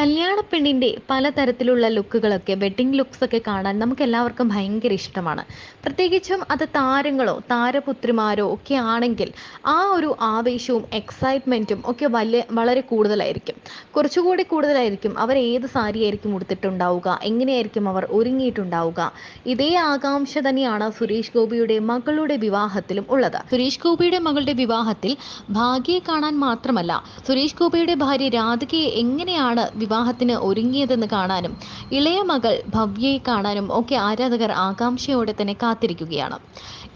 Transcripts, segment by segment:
കല്യാണ പെണ്ണിന്റെ പലതരത്തിലുള്ള ലുക്കുകളൊക്കെ വെഡിങ് ലുക്സ് ഒക്കെ കാണാൻ നമുക്ക് എല്ലാവർക്കും ഭയങ്കര ഇഷ്ടമാണ്. പ്രത്യേകിച്ചും അത് താരങ്ങളോ താരപുത്രിമാരോ ഒക്കെ ആണെങ്കിൽ ആ ഒരു ആവേശവും എക്സൈറ്റ്മെന്റും ഒക്കെ വലിയ വളരെ കൂടുതലായിരിക്കും. കുറച്ചുകൂടി കൂടുതലായിരിക്കും അവർ ഏത് സാരി ആയിരിക്കും ഉടുത്തിട്ടുണ്ടാവുക എങ്ങനെയായിരിക്കും അവർ ഒരുങ്ങിയിട്ടുണ്ടാവുക. ഇതേ ആകാംക്ഷ തന്നെയാണ് സുരേഷ് ഗോപിയുടെ മകളുടെ വിവാഹത്തിലും ഉള്ളത്. സുരേഷ് ഗോപിയുടെ മകളുടെ വിവാഹത്തിൽ ഭാഗ്യയെ കാണാൻ മാത്രമല്ല സുരേഷ് ഗോപിയുടെ ഭാര്യ രാധികയെ എങ്ങനെയാണ് വിവാഹത്തിന് ഒരുങ്ങിയതെന്ന് കാണാനും ഇളയ മകൾ ഭവ്യയെ കാണാനും ഒക്കെ ആരാധകർ ആകാംക്ഷയോടെ തന്നെ കാത്തിരിക്കുകയാണ്.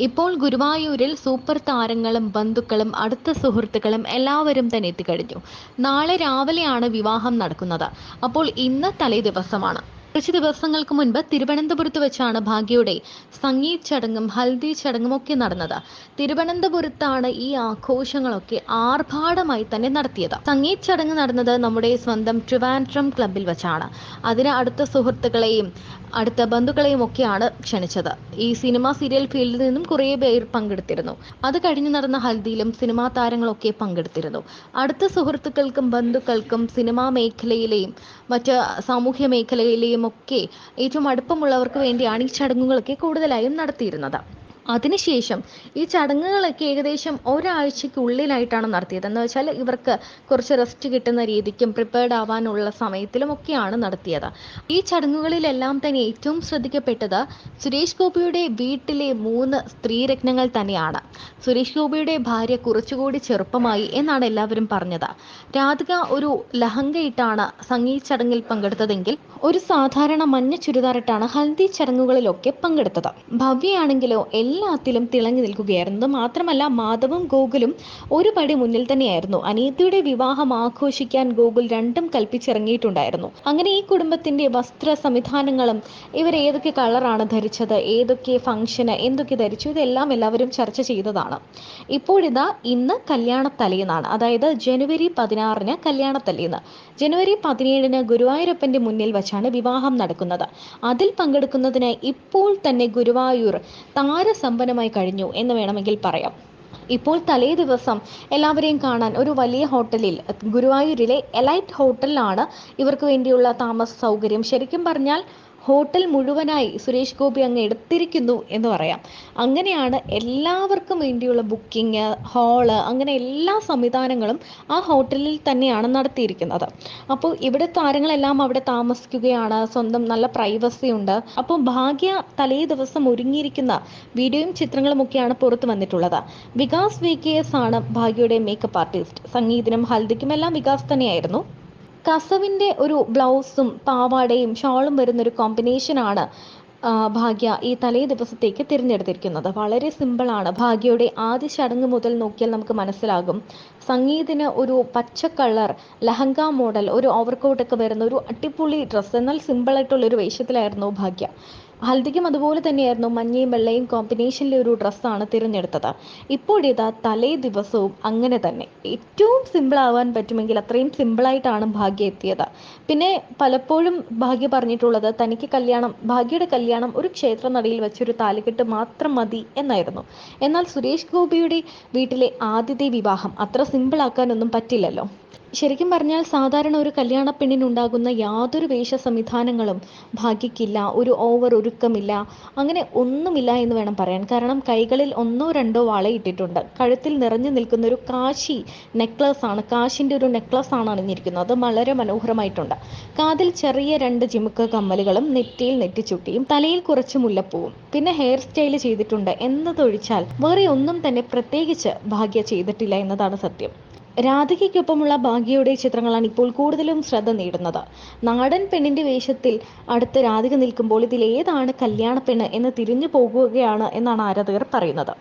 ഇപ്പോൾ ഗുരുവായൂരിൽ സൂപ്പർ താരങ്ങളും ബന്ധുക്കളും അടുത്ത സുഹൃത്തുക്കളും എല്ലാവരും തന്നെ എത്തിക്കഴിഞ്ഞു. നാളെ രാവിലെയാണ് വിവാഹം നടക്കുന്നത്. അപ്പോൾ ഇന്ന് തലേ ദിവസമാണ് കുറച്ച് ദിവസങ്ങൾക്ക് മുൻപ് തിരുവനന്തപുരത്ത് വെച്ചാണ് ഭാഗ്യയുടെ സംഗീത് ചടങ്ങും ഹൽദി ചടങ്ങും ഒക്കെ നടന്നത്. തിരുവനന്തപുരത്താണ് ഈ ആഘോഷങ്ങളൊക്കെ ആർഭാടമായി തന്നെ നടത്തിയത്. സംഗീത് ചടങ്ങ് നടന്നത് നമ്മുടെ സ്വന്തം ട്രിവാൻഡ്രം ക്ലബിൽ വെച്ചാണ്. അതിന് അടുത്ത സുഹൃത്തുക്കളെയും അടുത്ത ബന്ധുക്കളെയും ഒക്കെയാണ് ക്ഷണിച്ചത്. ഈ സിനിമ സീരിയൽ ഫീൽഡിൽ നിന്നും കുറേ പേർ പങ്കെടുത്തിരുന്നു. അത് കഴിഞ്ഞ് നടന്ന ഹൽദിയിലും സിനിമാ താരങ്ങളൊക്കെ പങ്കെടുത്തിരുന്നു. അടുത്ത സുഹൃത്തുക്കൾക്കും ബന്ധുക്കൾക്കും സിനിമാ മേഖലയിലെയും മറ്റ് സാമൂഹ്യ മേഖലയിലെയും ഒക്കെ ഏറ്റവും അടുപ്പമുള്ളവർക്ക് വേണ്ടിയാണ് ഈ ചടങ്ങുകളൊക്കെ കൂടുതലായും നടത്തിയിരുന്നത്. അതിനുശേഷം ഈ ചടങ്ങുകളൊക്കെ ഏകദേശം ഒരാഴ്ചയ്ക്കുള്ളിലായിട്ടാണ് നടത്തിയത്. എന്ന് വെച്ചാൽ ഇവർക്ക് കുറച്ച് റെസ്റ്റ് കിട്ടുന്ന രീതിക്കും പ്രിപ്പയർഡ് ആവാനുള്ള സമയത്തിലും ഒക്കെയാണ് നടത്തിയത്. ഈ ചടങ്ങുകളിലെല്ലാം തന്നെ ഏറ്റവും ശ്രദ്ധിക്കപ്പെട്ടത് സുരേഷ് ഗോപിയുടെ വീട്ടിലെ മൂന്ന് സ്ത്രീരത്നങ്ങൾ തന്നെയാണ്. സുരേഷ് ഗോപിയുടെ ഭാര്യ കുറച്ചുകൂടി ചെറുപ്പമായി എന്നാണ് എല്ലാവരും പറഞ്ഞത്. രാധിക ഒരു ലഹങ്കയിട്ടാണ് സംഗീത് ചടങ്ങിൽ പങ്കെടുത്തതെങ്കിൽ ഒരു സാധാരണ മഞ്ഞ ചുരിദാറിട്ടാണ് ഹൽദി ചടങ്ങുകളിലൊക്കെ പങ്കെടുത്തത്. ഭവ്യയാണെങ്കിലോ എല്ലാത്തിലും തിളങ്ങി നിൽക്കുകയായിരുന്നു. മാത്രമല്ല മാധവും ഗോകുലും ഒരു പടി മുന്നിൽ തന്നെയായിരുന്നു. അനിയത്തിയുടെ വിവാഹം ആഘോഷിക്കാൻ ഗോകുൽ രണ്ടും കൽപ്പിച്ചിറങ്ങിയിട്ടുണ്ടായിരുന്നു. അങ്ങനെ ഈ കുടുംബത്തിന്റെ വസ്ത്ര സംവിധാനങ്ങളും ഇവർ ഏതൊക്കെ കളറാണ് ധരിച്ചത് ഏതൊക്കെ ഫംഗ്ഷന് എന്തൊക്കെ ധരിച്ചു ഇതെല്ലാം എല്ലാവരും ചർച്ച ചെയ്തതാണ്. ഇപ്പോഴിതാ ഇന്ന് കല്യാണ തലേന്നാണ് അതായത് ജനുവരി പതിനാറിന് കല്യാണ തലേന്ന് ജനുവരി പതിനേഴിന് ഗുരുവായൂരപ്പന്റെ മുന്നിൽ വച്ചാണ് വിവാഹം നടക്കുന്നത്. അതിൽ പങ്കെടുക്കുന്നതിന് ഇപ്പോൾ തന്നെ ഗുരുവായൂർ താരസമ്പന്നമായി കഴിഞ്ഞു എന്ന് വേണമെങ്കിൽ പറയാം. ഇപ്പോൾ തലേ ദിവസം എല്ലാവരെയും കാണാൻ ഒരു വലിയ ഹോട്ടലിൽ ഗുരുവായൂരിലെ എലൈറ്റ് ഹോട്ടലിലാണ് ഇവർക്ക് വേണ്ടിയുള്ള താമസ സൗകര്യം. ശരിക്കും പറഞ്ഞാൽ ഹോട്ടൽ മുഴുവനായി സുരേഷ് ഗോപി അങ്ങ് എടുത്തിരിക്കുന്നു എന്ന് പറയാം. അങ്ങനെയാണ് എല്ലാവർക്കും വേണ്ടിയുള്ള ബുക്കിംഗ് ഹാൾ അങ്ങനെ എല്ലാ സംവിധാനങ്ങളും ആ ഹോട്ടലിൽ തന്നെയാണ് നടത്തിയിരിക്കുന്നത്. അപ്പോൾ ഇവിടെ താരങ്ങളെല്ലാം അവിടെ താമസിക്കുകയാണ്. സ്വന്തം നല്ല പ്രൈവസി ഉണ്ട്. അപ്പോൾ ഭാഗ്യ തലേ ദിവസം ഒരുങ്ങിയിരിക്കുന്ന വീഡിയോയും ചിത്രങ്ങളും ഒക്കെയാണ് പുറത്തു വന്നിട്ടുള്ളത്. വികാസ് വി കെ എസ് ആണ് ഭാഗ്യയുടെ മേക്കപ്പ് ആർട്ടിസ്റ്റ് സംഗീതനും ഹൽദിക്കും എല്ലാം വികാസ് തന്നെയായിരുന്നു. കസവിന്റെ ഒരു ബ്ലൗസും പാവാടയും ഷാളും വരുന്നൊരു കോമ്പിനേഷനാണ് ഭാഗ്യ ഈ തലേ ദിവസത്തേക്ക് തിരഞ്ഞെടുത്തിരിക്കുന്നത്. വളരെ സിമ്പിളാണ് ഭാഗ്യയുടെ ആദ്യ ചടങ്ങ് മുതൽ നോക്കിയാൽ നമുക്ക് മനസ്സിലാകും. സംഗീതിന് ഒരു പച്ച കളർ ലഹങ്ക മോഡൽ ഒരു ഓവർകോട്ടൊക്കെ വരുന്ന ഒരു അടിപൊളി ഡ്രസ്സ് എന്നാൽ സിമ്പിളായിട്ടുള്ളൊരു വേഷത്തിലായിരുന്നു ഭാഗ്യ. ഹൽദിക്കും അതുപോലെ തന്നെയായിരുന്നു മഞ്ഞയും വെള്ളയും കോമ്പിനേഷനിലെ ഒരു ഡ്രസ്സാണ് തിരഞ്ഞെടുത്തത്. ഇപ്പോഴിതാ തലേ ദിവസവും അങ്ങനെ തന്നെ. ഏറ്റവും സിമ്പിൾ ആവാൻ പറ്റുമെങ്കിൽ അത്രയും സിമ്പിളായിട്ടാണ് ഭാഗ്യ എത്തിയത്. പിന്നെ പലപ്പോഴും ഭാഗ്യ പറഞ്ഞിട്ടുള്ളത് തനിക്ക് കല്യാണം ഭാഗ്യയുടെ കല്യാണം ഒരു ക്ഷേത്ര നടയിൽ വെച്ചൊരു താലികെട്ട് മാത്രം മതി എന്നായിരുന്നു. എന്നാൽ സുരേഷ് ഗോപിയുടെ വീട്ടിലെ ആദ്യത്തെ വിവാഹം അത്ര സിമ്പിൾ ആക്കാനൊന്നും പറ്റില്ലല്ലോ. ശരിക്കും പറഞ്ഞാൽ സാധാരണ ഒരു കല്യാണ പെണ്ണിനുണ്ടാകുന്ന യാതൊരു വേഷ സംവിധാനങ്ങളും ഭാഗ്യക്കില്ല ഒരു ഓവർ ഒരുക്കമില്ല അങ്ങനെ ഒന്നുമില്ല എന്ന് വേണം പറയാൻ. കാരണം കൈകളിൽ ഒന്നോ രണ്ടോ വളയിട്ടിട്ടുണ്ട് കഴുത്തിൽ നിറഞ്ഞു നിൽക്കുന്ന ഒരു കാശി നെക്ലസ് ആണ്. കാശിന്റെ ഒരു നെക്ലസ് ആണ് അണിഞ്ഞിരിക്കുന്നത്. അത് വളരെ മനോഹരമായിട്ടുണ്ട്. കാതിൽ ചെറിയ രണ്ട് ജിമുക്ക കമ്മലുകളും നെറ്റിയിൽ നെറ്റിച്ചുട്ടിയും തലയിൽ കുറച്ച് മുല്ലപ്പൂവും. പിന്നെ ഹെയർ സ്റ്റൈൽ ചെയ്തിട്ടുണ്ട്. എന്നതൊഴിച്ചാൽ വേറെ ഒന്നും തന്നെ പ്രത്യേകിച്ച് ഭാഗ്യ ചെയ്തിട്ടില്ല എന്നതാണ് സത്യം. രാധികയ്ക്കൊപ്പമുള്ള ഭാഗ്യയുടെ ചിത്രങ്ങളാണ് ഇപ്പോൾ കൂടുതലും ശ്രദ്ധ നേടുന്നത്. നാടൻ പെണ്ണിന്റെ വേഷത്തിൽ അടുത്ത് രാധിക നിൽക്കുമ്പോൾ ഇതിൽ ഏതാണ് കല്യാണ പെണ്ണ് എന്ന് തിരിഞ്ഞു പോകുകയാണ് എന്നാണ് ആരാധകർ പറയുന്നത്.